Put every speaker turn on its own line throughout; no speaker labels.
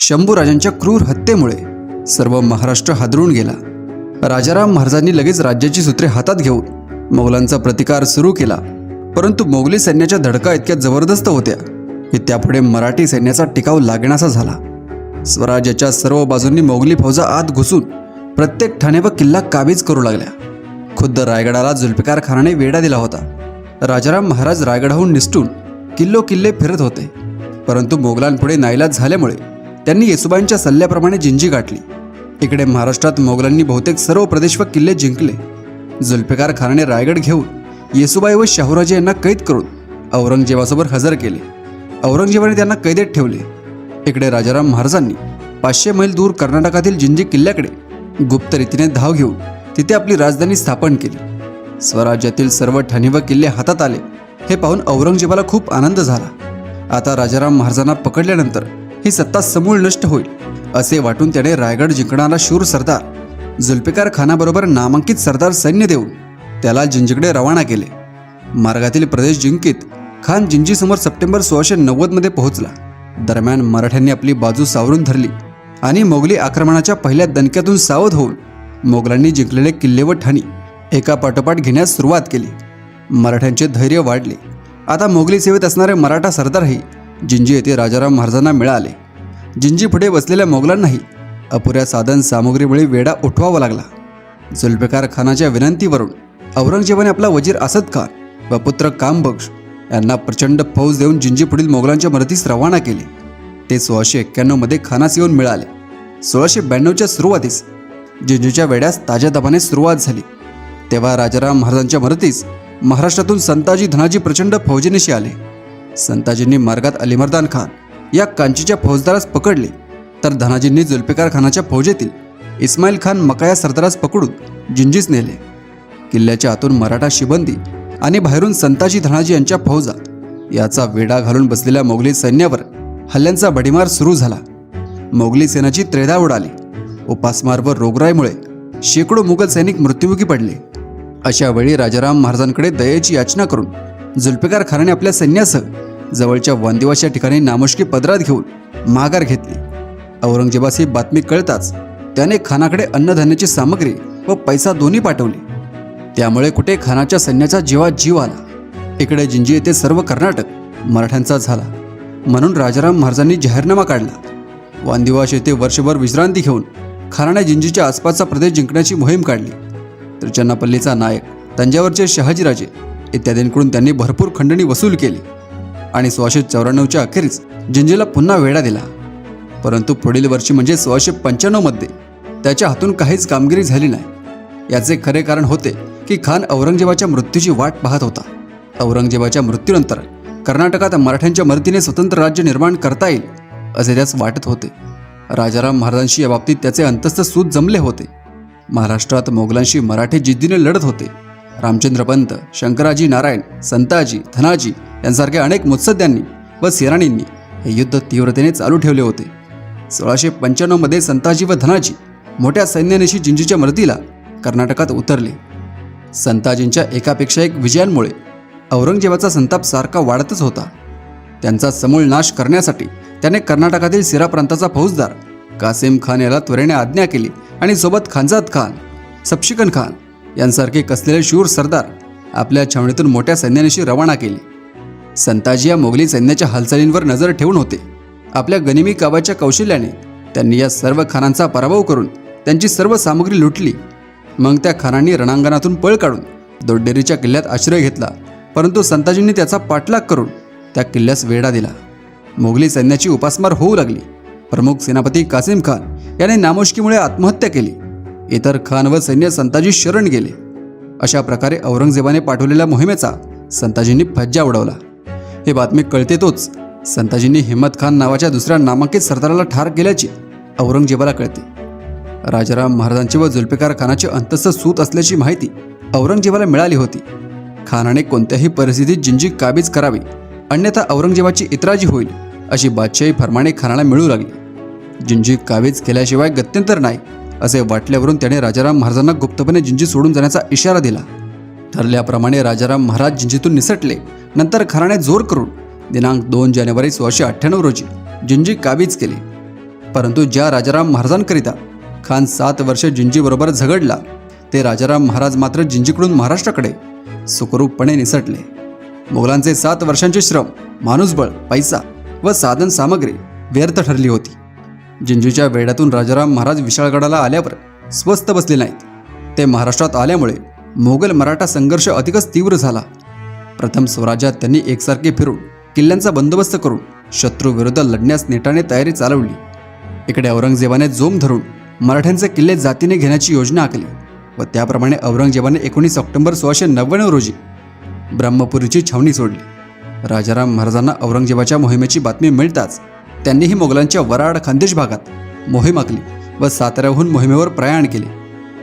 शंभूराजांच्या क्रूर हत्येमुळे सर्व महाराष्ट्र हादरून गेला. राजाराम महाराजांनी लगेच राज्याची सूत्रे हातात घेऊन मोगलांचा प्रतिकार सुरू केला. परंतु मोगली सैन्याच्या धडका इतक्या जबरदस्त होत्या की त्यापुढे मराठी सैन्याचा टिकाव लागण्याचा झाला. स्वराज्याच्या सर्व बाजूंनी मोगली फौजा आत घुसून प्रत्येक ठाणे व किल्ला काबीज करू लागल्या. खुद्द रायगडाला जुल्फिकार खानाने वेढा दिला होता. राजाराम महाराज रायगडाहून निसटून किल्लो किल्ले फिरत होते. परंतु मोगलांपुढे नाईलाज झाल्यामुळे त्यांनी येसुबाईंच्या सल्ल्याप्रमाणे जिंजी गाठली. इकडे महाराष्ट्रात मोगलांनी बहुतेक सर्व प्रदेश व किल्ले जिंकले. जुल्फिकार खानाने रायगड घेऊन येसुबाई व शाहूराजे यांना कैद करून औरंगजेबासोबत हजर केले. औरंगजेबाने त्यांना कैदेत ठेवले. इकडे राजाराम महाराजांनी पाचशे मैल दूर कर्नाटकातील जिंजी किल्ल्याकडे गुप्त रीतीने धाव घेऊन तिथे आपली राजधानी स्थापन केली. स्वराज्यातील सर्व ठाणी व किल्ले हातात आले हे पाहून औरंगजेबाला खूप आनंद झाला. आता राजाराम महाराजांना पकडल्यानंतर ही सत्ता समूळ नष्ट होईल असे वाटून त्याने रायगड जिंकणारा शूर सरदार जुल्फिकार खानाबरोबर नामांकित सरदार सैन्य देऊन त्याला जिंजीकडे रवाना केले. मार्गातील प्रदेश जिंकीत खान जिंजीसमोर सप्टेंबर सोळाशे नव्वदमध्ये पोहोचला. दरम्यान मराठ्यांनी आपली बाजू सावरून धरली आणि मोगली आक्रमणाच्या पहिल्या दणक्यातून सावध होऊन मोगलांनी जिंकलेले किल्ले व ठाणी एका पाठोपाठ घेण्यास सुरुवात केली. मराठ्यांचे धैर्य वाढले. आता मोगली सेवेत असणारे मराठा सरदारही जिंजी येथे राजाराम महाराजांना मिळाले. जिंजी पुढे बसलेल्या मोगलांनाही अपुऱ्या साधन सामुग्रीमुळे वेढा उठवावा लागला. जुल्फिकार खानाच्या विनंतीवरून औरंगजेबाने आपला वजीर असद खान व पुत्र कामबक्ष यांना प्रचंड फौज देऊन जिंजी पुढील मोगलांच्या मदतीस रवाना केले. ते सोळाशे एक्क्याण्णवमध्ये खानास येऊन मिळाले. सोळाशे ब्याण्णवच्या सुरुवातीस जिंजूच्या वेड्यास ताज्या दबाने सुरुवात झाली. तेव्हा राजाराम महाराजांच्या मदतीस महाराष्ट्रातून संताजी धनाजी प्रचंड फौजेनिशी आले. संताजींनी मार्गात अलिमर्दान खान या कांचीच्या फौजदारास पकडले. तर धनाजींनी जुल्फिकार खानाच्या फौजेतील इस्माईल खान मकाया सरदारास पकडून जिंजीस नेले. किल्ल्याच्या आतून मराठा शिबंदी आणि बाहेरून संताजी धनाजी यांच्या फौजा याचा वेढा घालून बसलेल्या मोगली सैन्यावर हल्ल्यांचा भडीमार सुरू झाला. मोगली सेनाची त्रेधा उडाली. उपासमार व रोगराईमुळे शेकडो मुघल सैनिक मृत्युमुखी पडले. अशा वेळी राजाराम महाराजांकडे दयेची याचना करून जुल्फिकार खानाने आपल्या सैन्यासह जवळच्या वनदिवाच्या ठिकाणी नामुष्की पदरात घेऊन माघार घेतली. औरंगजेबास ही बातमी कळताच त्याने खानाकडे अन्नधान्याची सामग्री व पैसा दोन्ही पाठवली. त्यामुळे कुठे खानाच्या सैन्याचा जीवा जीव आला. इकडे जिंजी येथे सर्व कर्नाटक मराठ्यांचा झाला. म्हणून राजाराम महाराजांनी जाहीरनामा काढला. वांदिवास येथे वर्षभर विश्रांती घेऊन खानाने जिंजीच्या आसपासचा प्रदेश जिंकण्याची मोहीम काढली. तर चन्नापल्लीचा नायक तंजावरचे शहाजीराजे इत्यादींकडून त्यांनी भरपूर खंडणी वसूल केली. आणि सोळाशे चौऱ्याण्णवच्या अखेरीस जिंजीला पुन्हा वेढा दिला. परंतु पुढील वर्षी म्हणजे सोळाशे पंच्याण्णवमध्ये त्याच्या हातून काहीच कामगिरी झाली नाही. याचे खरे कारण होते की खान औरंगजेबाच्या मृत्यूची वाट पाहत होता. औरंगजेबाच्या मृत्यूनंतर कर्नाटकात मराठ्यांच्या मदतीने स्वतंत्र राज्य निर्माण करता येईल असे त्यास वाटत होते. राजाराम महाराजांशी या बाबतीत त्याचे अंतस्थ सूत जमले होते. महाराष्ट्रात मोगलांशी मराठे जिद्दीने लढत होते. रामचंद्र पंत शंकराजी नारायण संताजी धनाजी यांसारख्या अनेक मुत्सद्यांनी व सेनानींनी हे युद्ध तीव्रतेने चालू ठेवले होते. सोळाशे पंच्याण्णवमध्ये संताजी व धनाजी मोठ्या सैन्यानिशी जिंजीच्या मदतीला कर्नाटकात उतरले. संताजींच्या एकापेक्षा एक विजयांमुळे औरंगजेबाचा संताप सारखा वाढतच होता. त्यांचा समूळ नाश करण्यासाठी त्याने कर्नाटकातील सिरा प्रांताचा फौजदार कासिम खान याला त्वरेने आज्ञा केली आणि सोबत खानजाद खान सपशिकन खान यांसारखे कसलेले शूर सरदार आपल्या छावणीतून मोठ्या सैन्यानिशी रवाना केले. संताजी या मोगली सैन्याच्या हालचालींवर नजर ठेवून होते. आपल्या गनिमी काबाच्या कौशल्याने त्यांनी या सर्व खानांचा पराभव करून त्यांची सर्व सामग्री लुटली. मग त्या खानांनी रणांगणातून पळ काढून दोड्डेरीच्या किल्ल्यात आश्रय घेतला. परंतु संताजींनी त्याचा पाठलाग करून त्या किल्ल्यास वेढा दिला. मोगली सैन्याची उपासमार होऊ लागली. प्रमुख सेनापती कासिम खान याने नामुष्कीमुळे आत्महत्या केली. इतर खान व सैन्य संताजी शरण गेले. अशा प्रकारे औरंगजेबाने पाठवलेल्या मोहिमेचा संताजींनी फज्जा उडवला. हे बातमी कळते तोच. संताजींनी हिम्मत खान नावाच्या दुसऱ्या नामांकित सरदाराला ठार केल्याची औरंगजेबाला कळते. राजाराम महाराजांची व जुल्फिकार खानाचे अंतस्थ सूत असल्याची माहिती औरंगजेबाला मिळाली होती. खानाने कोणत्याही परिस्थितीत जिंजी काबीज करावी अन्यथा औरंगजेबाची इतराजी होईल अशी बादशाही फरमाने खानाला मिळू लागली. जिंजी काबीज केल्याशिवाय गत्यंतर नाही असे वाटल्यावरून त्याने राजाराम महाराजांना गुप्तपणे जिंजी सोडून जाण्याचा इशारा दिला. ठरल्याप्रमाणे राजाराम महाराज जिंजीतून निसटले. नंतर खानाने जोर करून दिनांक दोन जानेवारी सोळाशे अठ्ठ्याण्णव रोजी जिंजी काबीज केली. परंतु ज्या राजाराम महाराजांकरिता खान सात वर्ष जिंजीबरोबर झगडला ते राजाराम महाराज मात्र जिंजीकडून महाराष्ट्राकडे सुखरूपपणे निसटले. मोगलांचे सात वर्षांचे श्रम माणूसबळ पैसा व साधन सामग्री व्यर्थ ठरली होती. जिंजूच्या वेड्यातून राजाराम महाराज विशाळगडाला आल्यावर स्वस्त बसले नाहीत. ते महाराष्ट्रात आल्यामुळे मोगल मराठा संघर्ष अधिकच तीव्र झाला. प्रथम स्वराज्यात त्यांनी एकसारखे फिरून किल्ल्यांचा बंदोबस्त करून शत्रूविरुद्ध लढण्यास नेटाने तयारी चालवली. इकडे औरंगजेबाने जोम धरून मराठ्यांचे किल्ले जातीने घेण्याची योजना आखली व त्याप्रमाणे औरंगजेबाने एकोणीस ऑक्टोबर सोळाशे नव्याण्णव रोजी ब्रह्मपुरीची छावणी सोडली. राजाराम महाराजांना औरंगजेबाच्या मोहिमेची बातमी मिळताच त्यांनीही मोगलांच्या वराड खानदेश भागात मोहीम आखली व साताऱ्याहून मोहिमेवर प्रयाण केले.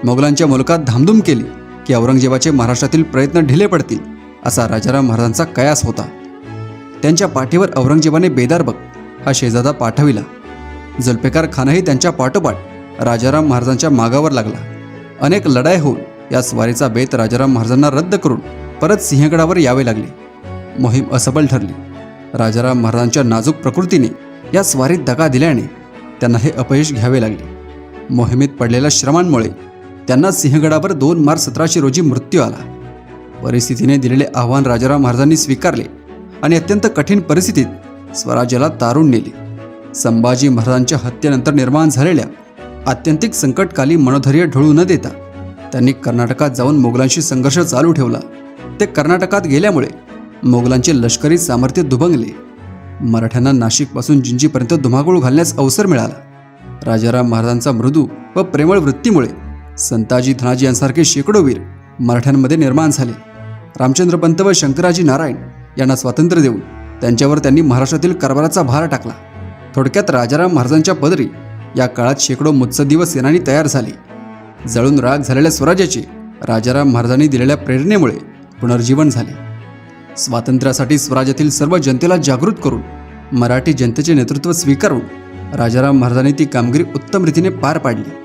मोगलांच्या मुलकात धामधूम केली की औरंगजेबाचे महाराष्ट्रातील प्रयत्न ढिले पडतील. असा राजाराम महाराजांचा कयास होता. त्यांच्या पाठीवर औरंगजेबाने बेदारबग हा शेजादा पाठविला. जुल्फिकार खानही त्यांच्या पाठोपाठ राजाराम महाराजांच्या मागावर लागला. अनेक लढाई होऊन या स्वारीचा बेत राजाराम महाराजांना रद्द करून परत सिंहगडावर यावे लागले. मोहीम असफल ठरली. राजाराम महाराजांच्या नाजूक प्रकृतीने या स्वारीत दगा दिल्याने त्यांना हे अपयश घ्यावे लागले. मोहिमेत पडलेल्या श्रमांमुळे त्यांना सिंहगडावर दोन मार्च सतराशे रोजी मृत्यू आला. परिस्थितीने दिलेले आव्हान राजाराम महाराजांनी स्वीकारले आणि अत्यंत कठीण परिस्थितीत स्वराज्याला तारून नेले. संभाजी महाराजांच्या हत्येनंतर निर्माण झालेल्या आत्यंतिक संकटकाली मनोधैर्य ढळू न देता त्यांनी कर्नाटकात जाऊन मोगलांशी संघर्ष चालू ठेवला. ते कर्नाटकात गेल्यामुळे मोगलांचे लष्करी सामर्थ्य दुभंगले मराठ्यांना नाशिकपासून जिंजीपर्यंत धुमाकूळ घालण्यास अवसर मिळाला. राजाराम महाराजांचा मृदू व प्रेमळ वृत्तीमुळे संताजी धनाजी यांसारखे शेकडो वीर मराठ्यांमध्ये निर्माण झाले. रामचंद्रपंत व शंकराजी नारायण यांना स्वातंत्र्य देऊन त्यांच्यावर त्यांनी महाराष्ट्रातील कारभाराचा भार टाकला. थोडक्यात राजाराम महाराजांच्या पदरी या काळात शेकडो मुत्सद्दी व सेनानी तयार झाली. जळून राग झालेल्या स्वराज्याचे राजाराम महाराजांनी दिलेल्या प्रेरणेमुळे पुनर्जीवन झाले. स्वातंत्र्यासाठी स्वराज्यातील सर्व जनतेला जागृत करून मराठी जनतेचे नेतृत्व स्वीकारून राजाराम महाराजांनी ती कामगिरी उत्तम रीतीने पार पाडली.